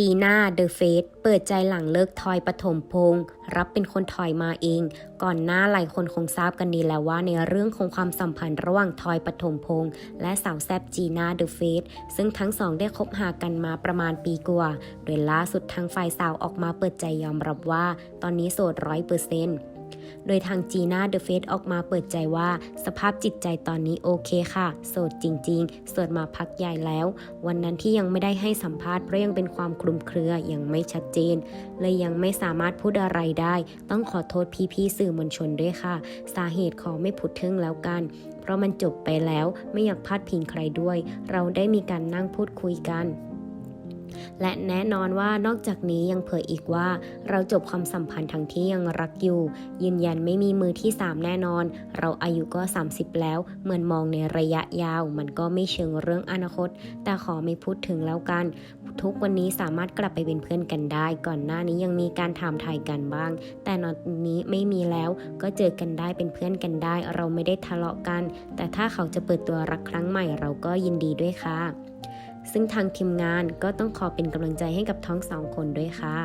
จีน่าเดอะเฟสเปิดใจหลังเลิกทอยปฐมพงศ์รับเป็นคนถอยมาเอง ก่อนหน้าหลายคนคงทราบกันดีแล้วว่าในเรื่องของความสัมพันธ์ระหว่างทอยปฐมพงศ์และสาวแซบจีน่าเดอะเฟสซึ่งทั้งสองได้คบหากันมาประมาณปีกว่า โดยล่าสุดทางฝ่ายสาวออกมาเปิดใจยอมรับว่า ตอนนี้โสดร้อยเปอร์เซ็นต์ โดยทางจีน่าเดอะเฟสออกมาเปิดใจว่า สภาพจิตใจตอนนี้โอเคค่ะ โสดจริงๆ โสดมาพักใหญ่แล้ว วันนั้นที่ยังไม่ได้ให้สัมภาษณ์เพราะยังเป็นความคลุมเครือยังไม่ชัดเจน เลยยังไม่สามารถพูดอะไรได้ ต้องขอโทษพี่ๆสื่อมวลชนด้วยค่ะ สาเหตุขอไม่พูดถึงแล้วกันเพราะมันจบไปแล้วไม่อยากพลาดพิงใครด้วย เราได้มีการนั่งพูดคุยกัน และแน่นอนว่านอกจากนี้ยังเผยอีกว่า เราจบความสัมพันธ์ทั้งที่ยังรักอยู่ ยืนยันไม่มีมือที่ 3 แน่นอน เราอายุก็ 30 แล้ว เหมือนมองในระยะยาว มันก็ไม่เชิงเรื่องอนาคต แต่ขอไม่พูดถึงแล้วกัน ทุกวันนี้สามารถกลับไปเป็นเพื่อนกันได้ ก่อนหน้านี้ยังมีการถามถ่ายกันบ้าง แต่ตอนนี้ไม่มีแล้วก็เจอกันได้เป็นเพื่อนกันได้ เราไม่ได้ทะเลาะกัน แต่ถ้าเขาจะเปิดตัวรักครั้งใหม่เราก็ยินดีด้วยค่ะ ซึ่งทางทีมงานก็ต้องขอเป็นกำลังใจให้กับทั้งสองคนด้วยค่ะ